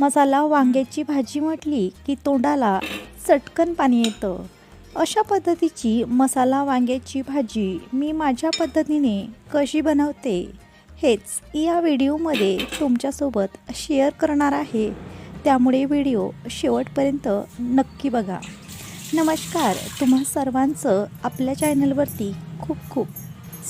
मसाला वांग्याची भाजी म्हटली की तोंडाला चटकन पाणी येतं. अशा पद्धतीची मसाला वांग्याची भाजी मी माझ्या पद्धतीने कशी बनवते हेच या व्हिडिओमध्ये तुमच्यासोबत शेअर करणार आहे. त्यामुळे व्हिडिओ शेवटपर्यंत नक्की बघा. नमस्कार तुम्हा सर्वांचं आपल्या चॅनलवरती खूप खूप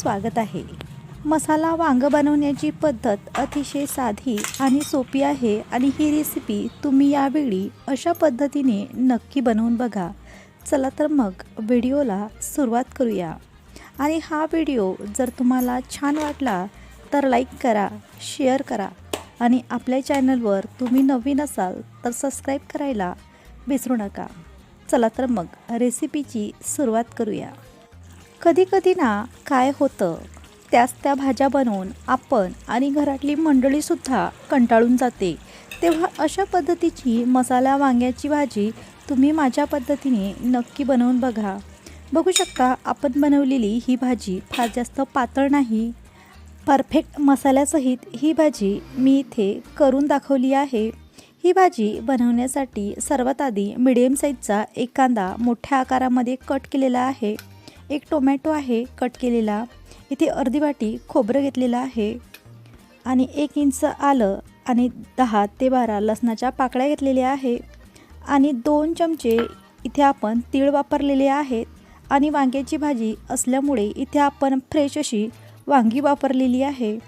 स्वागत आहे. मसाला वांग बनवण्याची पद्धत अतिशय साधी आणि सोपी आहे आणि ही रेसिपी तुम्ही यावेळी अशा पद्धतीने नक्की बनवून बघा. चला तर मग व्हिडिओला सुरुवात करूया. आणि हा व्हिडिओ जर तुम्हाला छान वाटला तर लाईक करा शेअर करा आणि आपल्या चॅनलवर तुम्ही नवीन असाल तर सबस्क्राईब करायला विसरू नका. चला तर मग रेसिपीची सुरुवात करूया. कधीकधी ना काय होतं त्याच त्या भाज्या बनवून आपण आणि घरातली मंडळीसुद्धा कंटाळून जाते. तेव्हा अशा पद्धतीची मसाला वांग्याची भाजी तुम्ही माझ्या पद्धतीने नक्की बनवून बघा. बघू शकता आपण बनवलेली ही भाजी फार जास्त पातळ नाही. परफेक्ट मसाल्यासहित ही भाजी मी इथे करून दाखवली आहे. ही भाजी बनवण्यासाठी सर्वात आधी मिडियम साईजचा एक कांदा मोठ्या आकारामध्ये कट केलेला आहे. एक टोमॅटो आहे कट केलेला. इथे अर्धी वाटी खोबरं घेतलेलं आहे आणि एक इंच आलं आणि दहा ते बारा लसणाच्या पाकळ्या घेतलेल्या आहे. आणि दोन चमचे इथे आपण तीळ वापरलेले आहेत आणि वांग्याची भाजी असल्यामुळे इथे आपण फ्रेश अशी वांगी वापरलेली आहे.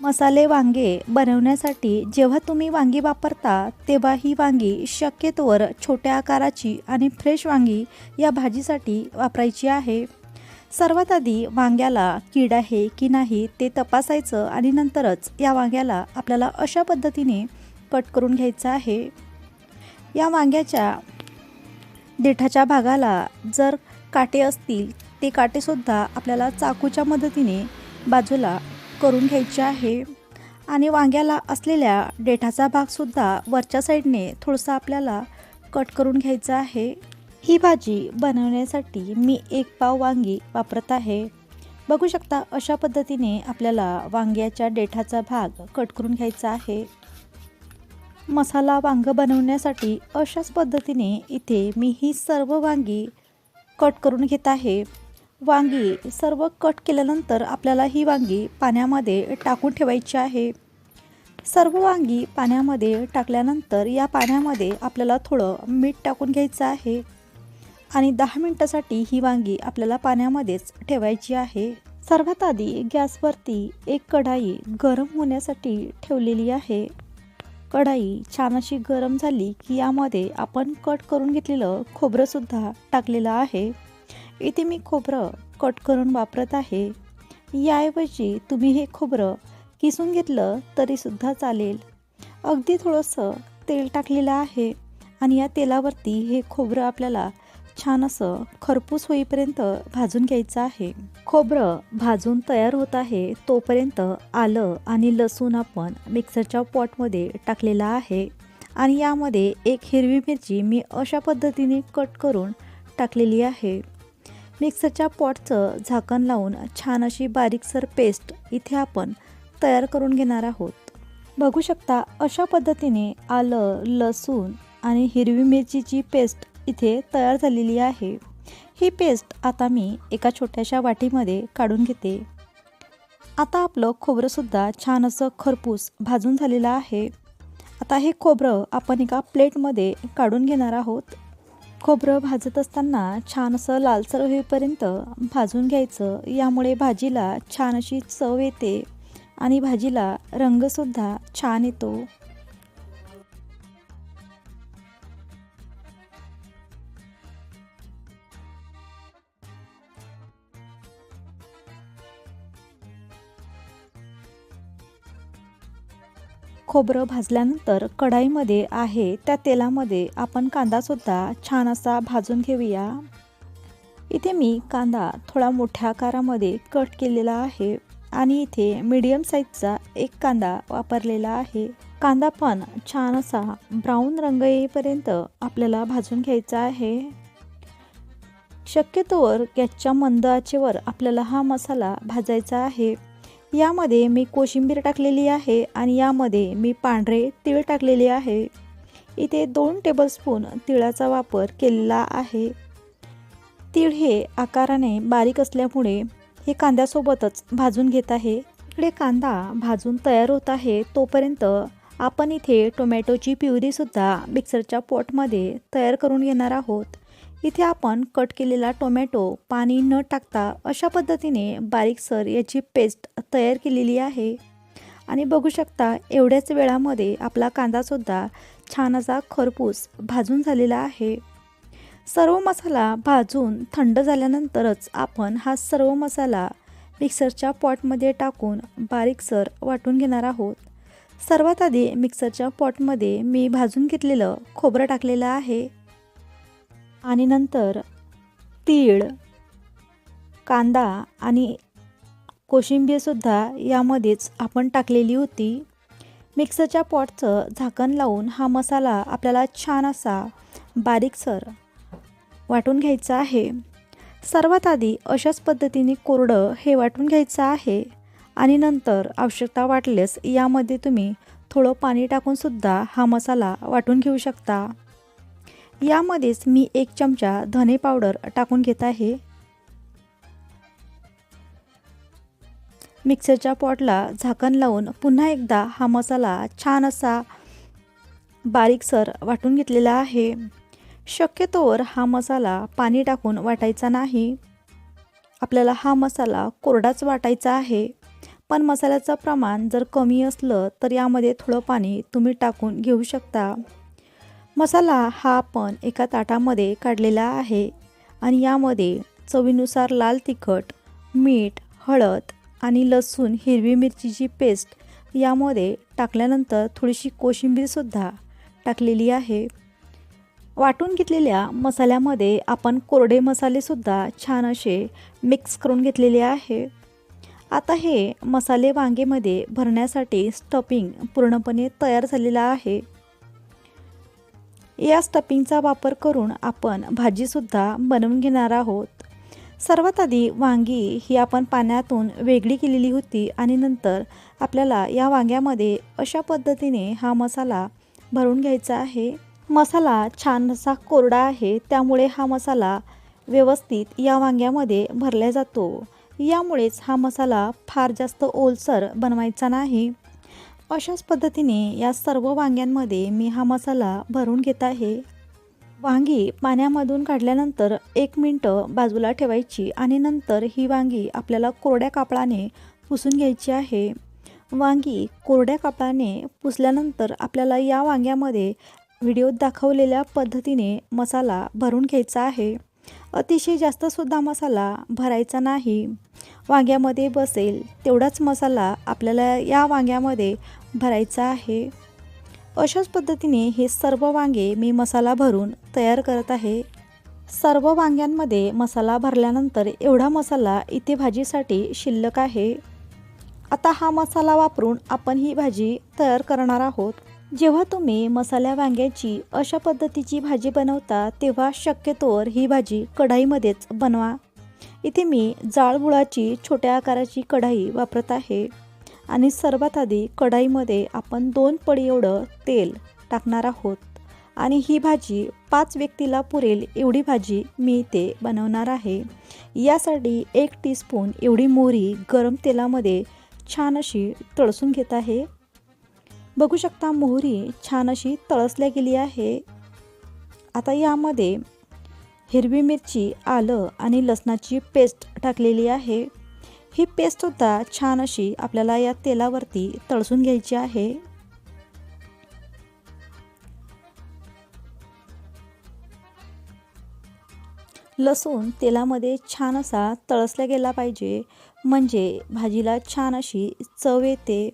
मसाले वांगे बनवण्यासाठी जेव्हा तुम्ही वांगी वापरता तेव्हा ही वांगी शक्यतोवर छोट्या आकाराची आणि फ्रेश वांगी या भाजीसाठी वापरायची आहे. सर्वात आधी वांग्याला कीड आहे की नाही ते तपासायचं आणि नंतरच या वांग्याला आपल्याला अशा पद्धतीने कट करून घ्यायचं आहे. या वांग्याच्या देठाच्या भागाला जर काटे असतील ते काटेसुद्धा आपल्याला चाकूच्या मदतीने बाजूला करून घ्यायचे आहे. आणि वांग्याला असलेल्या देठाचा भागसुद्धा वरच्या साईडने थोडंसं आपल्याला कट करून घ्यायचं आहे. ही भाजी बनवण्यासाठी मी एक पाव वांगी वापरत आहे. बघू शकता अशा पद्धतीने आपल्याला वांग्याच्या देठाचा भाग कट करून घ्यायचा आहे. मसाला वांग बनवण्यासाठी अशाच पद्धतीने इथे मी ही सर्व वांगी कट करून घेत आहे. वांगी सर्व कट केल्यानंतर आपल्याला ही वांगी पाण्यामध्ये टाकून ठेवायची आहे. सर्व वांगी पाण्यामध्ये टाकल्यानंतर या पाण्यामध्ये आपल्याला थोडं मीठ टाकून घ्यायचं आहे. आणि दहा मिनटासाठी ही वांगी आपल्याला पाण्यामध्येच ठेवायची आहे. सर्वात आधी गॅसवरती एक कढाई गरम होण्यासाठी ठेवलेली आहे. कढाई छान अशी गरम झाली की यामध्ये आपण कट करून घेतलेलं खोबरंसुद्धा टाकलेलं आहे. इथे मी खोबरं कट करून वापरत आहे. याऐवजी तुम्ही हे खोबरं किसून घेतलं तरीसुद्धा चालेल. अगदी थोडंसं तेल टाकलेलं आहे आणि या तेलावरती हे खोबरं आपल्याला छान असं खरपूस होईपर्यंत भाजून घ्यायचं आहे. खोबरं भाजून तयार होत आहे तोपर्यंत आलं आणि लसूण आपण मिक्सरच्या पॉटमध्ये टाकलेला आहे. आणि यामध्ये एक हिरवी मिरची मी अशा पद्धतीने कट करून टाकलेली आहे. मिक्सरच्या पॉटचं झाकण लावून छान अशी बारीकसर पेस्ट इथे आपण तयार करून घेणार आहोत. बघू शकता अशा पद्धतीने आलं लसूण आणि हिरवी मिरचीची पेस्ट इथे तयार झालेली आहे. ही पेस्ट आता मी एका छोट्याशा वाटीमध्ये काढून घेते. आता आपलं खोबरंसुद्धा छान असं खरपूस भाजून झालेलं आहे. आता हे खोबरं आपण एका प्लेटमध्ये काढून घेणार आहोत. खोबरं भाजत असताना छान असं लालसर होईपर्यंत भाजून घ्यायचं. यामुळे भाजीला छान अशी चव येते आणि भाजीला रंगसुद्धा छान येतो. खोबरं भाजल्यानंतर कढाईमध्ये आहे त्या तेलामध्ये आपण कांदासुद्धा छान असा भाजून घेऊया. इथे मी कांदा थोडा मोठ्या आकारामध्ये कट केलेला आहे आणि इथे मीडियम साईजचा एक कांदा वापरलेला आहे. कांदा पण छान असा ब्राऊन रंग येईपर्यंत आपल्याला भाजून घ्यायचा आहे. शक्यतोवर गॅसच्या मंद आचेवर आपल्याला हा मसाला भाजायचा आहे. यामध्ये मी कोशिंबीर टाकलेली आहे आणि यामध्ये मी पांढरे तीळ टाकलेले आहे. इथे दोन टेबलस्पून तिळाचा वापर केलेला आहे. तीळ हे आकाराने बारीक असल्यामुळे हे कांद्यासोबतच भाजून घेत आहे. इकडे कांदा भाजून तयार होत आहे. तोपर्यंत आपण इथे टोमॅटोची प्युरीसुद्धा मिक्सरच्या पॉटमध्ये तयार करून घेणार आहोत. इथे आपण कट केलेला टोमॅटो पाणी न टाकता अशा पद्धतीने बारीकसर याची पेस्ट तयार केलेली आहे. आणि बघू शकता एवढ्याच वेळामध्ये आपला कांदासुद्धा छान असा खरपूस भाजून झालेला आहे. सर्व मसाला भाजून थंड झाल्यानंतरच आपण हा सर्व मसाला मिक्सरच्या पॉटमध्ये टाकून बारीकसर वाटून घेणार आहोत. सर्वात आधी मिक्सरच्या पॉटमध्ये मी भाजून घेतलेलं खोबरं टाकलेलं आहे. आणि नंतर तीळ कांदा आणि कोशिंबीरसुद्धा यामध्येच आपण टाकलेली होती. मिक्सरच्या पॉटचं झाकण लावून हा मसाला आपल्याला छान असा बारीकसर वाटून घ्यायचा आहे. सर्वात आधी अशाच पद्धतीने कोरडं हे वाटून घ्यायचं आहे आणि नंतर आवश्यकता वाटल्यास यामध्ये तुम्ही थोडं पाणी टाकूनसुद्धा हा मसाला वाटून घेऊ शकता. यामध्येच मी एक चमचा धने पावडर टाकून घेत आहे. मिक्सरच्या पॉटला झाकण लावून पुन्हा एकदा हा मसाला छान असा बारीकसर वाटून घेतलेला आहे. शक्यतोवर हा मसाला पाणी टाकून वाटायचा नाही. आपल्याला हा मसाला कोरडाच वाटायचा आहे. पण मसाल्याचं प्रमाण जर कमी असलं तर यामध्ये थोडं पाणी तुम्ही टाकून घेऊ शकता. मसाला हा आपण एका ताटामध्ये काढलेला आहे आणि यामध्ये चवीनुसार लाल तिखट मीठ हळद आणि लसूण हिरवी मिरचीची पेस्ट यामध्ये टाकल्यानंतर थोडीशी कोशिंबीरसुद्धा टाकलेली आहे. वाटून घेतलेल्या मसाल्यामध्ये आपण कोरडे मसालेसुद्धा छान असे मिक्स करून घेतलेले आहे. आता हे मसाले वांगेमध्ये भरण्यासाठी स्टफिंग पूर्णपणे तयार झालेलं आहे. या स्टपिंगचा वापर करून आपण भाजीसुद्धा बनवून घेणार आहोत. सर्वात आधी वांगी ही आपण पाण्यातून वेगळी केलेली होती आणि नंतर आपल्याला या वांग्यामध्ये अशा पद्धतीने हा मसाला भरून घ्यायचा आहे. मसाला छान असा कोरडा आहे त्यामुळे हा मसाला व्यवस्थित या वांग्यामध्ये भरला जातो. यामुळेच हा मसाला फार जास्त ओलसर बनवायचा नाही. अशाच पद्धतीने या सर्व वांग्यांमध्ये मी हा मसाला भरून घेत आहे. वांगी पाण्यामधून काढल्यानंतर एक मिनटं बाजूला ठेवायची आणि नंतर ही वांगी आपल्याला कोरड्या कापडाने पुसून घ्यायची आहे. वांगी कोरड्या कापडाने पुसल्यानंतर आपल्याला या वांग्यामध्ये व्हिडिओत दाखवलेल्या पद्धतीने मसाला भरून घ्यायचा आहे. अतिशय जास्तसुद्धा मसाला भरायचा नाही. वांग्यामध्ये बसेल तेवढाच मसाला आपल्याला या वांग्यामध्ये भरायचा आहे. अशाच पद्धतीने हे सर्व वांगे मी मसाला भरून तयार करत आहे. सर्व वांग्यांमध्ये मसाला भरल्यानंतर एवढा मसाला इथे भाजीसाठी शिल्लक आहे. आता हा मसाला वापरून आपण ही भाजी तयार करणार आहोत. जेव्हा तुम्ही मसाल्या वांग्याची अशा पद्धतीची भाजी बनवता तेव्हा शक्यतोवर ही भाजी कढाईमध्येच बनवा. इथे मी जाळबुळाची छोट्या आकाराची कढाई वापरत आहे. आणि सर्वात आधी कढाईमध्ये आपण दोन पडी एवढं तेल टाकणार आहोत. आणि ही भाजी पाच व्यक्तीला पुरेल एवढी भाजी मी इथे बनवणार आहे. यासाठी एक टीस्पून एवढी मोहरी गरम तेलामध्ये छान अशी तळसून घेत आहे. बघू शकता मोहरी छान अशी तळसल्या गेली आहे. आता यामध्ये हिरवी मिरची आलं आणि लसणाची पेस्ट टाकलेली आहे. ही पेस्टसुद्धा छान अशी आपल्याला या तेलावरती तळसून घ्यायची आहे. लसूण तेलामध्ये छान असा तळसला गेला पाहिजे म्हणजे भाजीला छान अशी चव येते.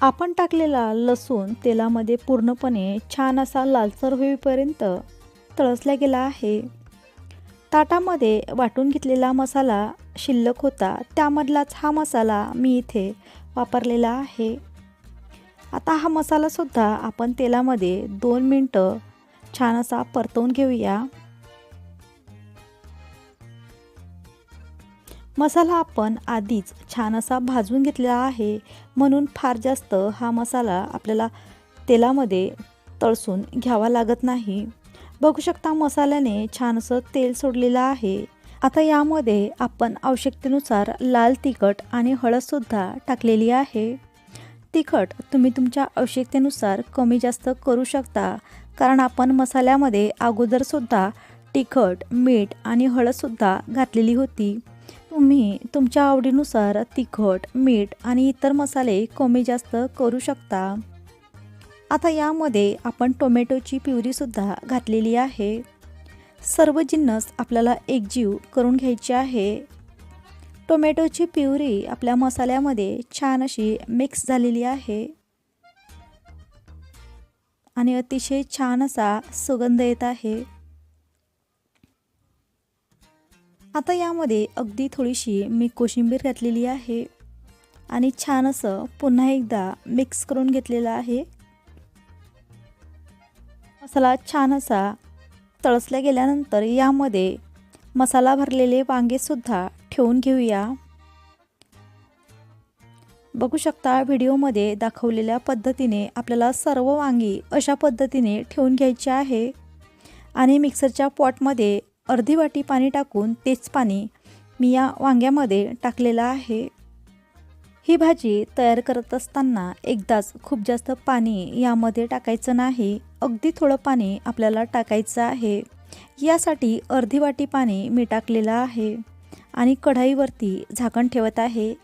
आपण टाकलेला लसूण तेलामध्ये पूर्णपणे छान असा लालसर होईपर्यंत तळसला गेला आहे. ताटामध्ये वाटून घेतलेला मसाला शिल्लक होता त्यामधलाच हा मसाला मी इथे वापरलेला आहे. आता हा मसालासुद्धा आपण तेलामध्ये दोन मिनटं छान असा परतवून घेऊया. मसाला आपण आधीच छान असा भाजून घेतलेला आहे म्हणून फार जास्त हा मसाला आपल्याला तेलामध्ये तळसून घ्यावा लागत नाही. बघू शकता मसाल्याने छान असं तेल सोडलेलं आहे. आता यामध्ये आपण आवश्यकतेनुसार लाल तिखट आणि हळदसुद्धा टाकलेली आहे. तिखट तुम्ही तुमच्या आवश्यकतेनुसार कमी जास्त करू शकता कारण आपण मसाल्यामध्ये अगोदरसुद्धा तिखट मीठ आणि हळदसुद्धा घातलेली होती. तुम्ही तुमच्या आवडीनुसार तिखट मीठ आणि इतर मसाले कमी जास्त करू शकता. आता यामध्ये आपण टोमॅटोची प्युरीसुद्धा घातलेली आहे. सर्व जिन्नस आपल्याला एकजीव करून घ्यायची आहे. टोमॅटोची प्युरी आपल्या मसाल्यामध्ये छान अशी मिक्स झालेली आहे. आणि अतिशय छान असा सुगंध येत आहे. आता यामध्ये अगदी थोडीशी मी कोशिंबीर घातलेली आहे. आणि छान असं पुन्हा एकदा मिक्स करून घेतलेलं आहे. मसाला छान असा तळसल्या गेल्यानंतर यामध्ये मसाला भरलेले वांगेसुद्धा ठेवून घेऊया. बघू शकता व्हिडिओमध्ये दाखवलेल्या पद्धतीने आपल्याला सर्व वांगी अशा पद्धतीने ठेवून घ्यायची आहे. आणि मिक्सरच्या पॉटमध्ये अर्धी वाटी पाणी टाकून तेच पाणी मी या वांग्यामध्ये टाकलेलं आहे. ही भाजी तयार करत असताना एकदाच खूप जास्त पाणी यामध्ये टाकायचं नाही. अगदी थोडं पाणी आपल्याला टाकायचं आहे. यासाठी अर्धी वाटी पाणी मी टाकलेलं आहे आणि कढाईवरती झाकण ठेवत आहे.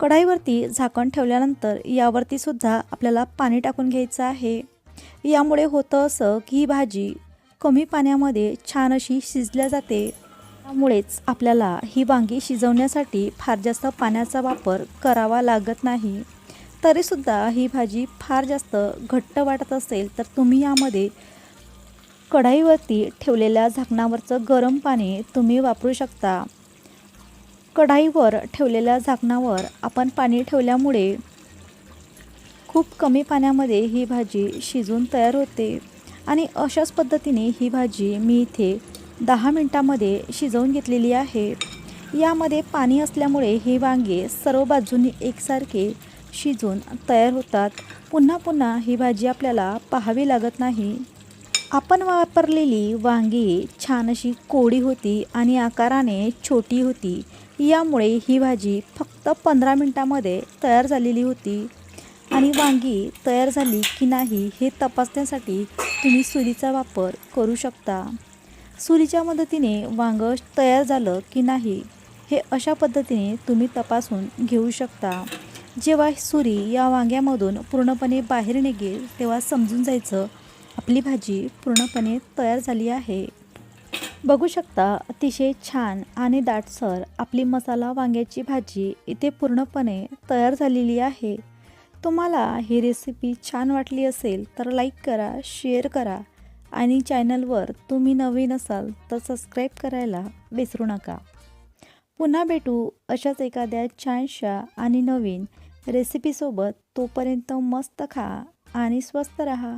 कढाईवरती झाकण ठेवल्यानंतर यावरती सुद्धा आपल्याला पाणी टाकून घ्यायचं आहे. यामुळे होतं असं की ही भाजी कमी पाण्यामध्ये छान अशी शिजल्या जाते. त्यामुळेच आपल्याला ही वांगी शिजवण्यासाठी फार जास्त पाण्याचा वापर करावा लागत नाही. तरीसुद्धा ही भाजी फार जास्त घट्ट वाटत असेल तर तुम्ही यामध्ये कढाईवरती ठेवलेल्या झाकणावरचं गरम पाणी तुम्ही वापरू शकता. कढाईवर ठेवलेल्या झाकणावर आपण पाणी ठेवल्यामुळे खूप कमी पाण्यामध्ये ही भाजी शिजून तयार होते आणि अशाच पद्धतीने ही भाजी मी इथे दहा मिनटामध्ये शिजवून घेतलेली आहे. यामध्ये पाणी असल्यामुळे ही वांगे सर्व बाजूंनी एकसारखे शिजून तयार होतात. पुन्हा पुन्हा ही भाजी आपल्याला पाहावी लागत नाही. आपण वापरलेली वांगी छान अशी कोडी होती आणि आकाराने छोटी होती. यामुळे ही भाजी फक्त पंधरा मिनटामध्ये तयार झालेली होती. आणि वांगी तयार झाली की नाही हे तपासण्यासाठी तुम्ही सुरीचा वापर करू शकता. सुरीच्या मदतीने वांगं तयार झालं की नाही हे अशा पद्धतीने तुम्ही तपासून घेऊ शकता. जेव्हा सुरी या वांग्यामधून पूर्णपणे बाहेर निघेल तेव्हा समजून जायचं आपली भाजी पूर्णपणे तयार झाली आहे. बघू शकता अतिशय छान आणि दाटसर आपली मसाला वांग्याची भाजी इथे पूर्णपणे तयार झालेली आहे. तुम्हाला ही रेसिपी छान वाटली असेल तर लाईक करा शेअर करा. आणि चॅनलवर तुम्ही नवीन असाल तर सबस्क्राईब करायला विसरू नका. पुन्हा भेटू अशाच एखाद्या छानशा आणि नवीन रेसिपीसोबत तोपर्यंत मस्त खा आणि स्वस्त रहा.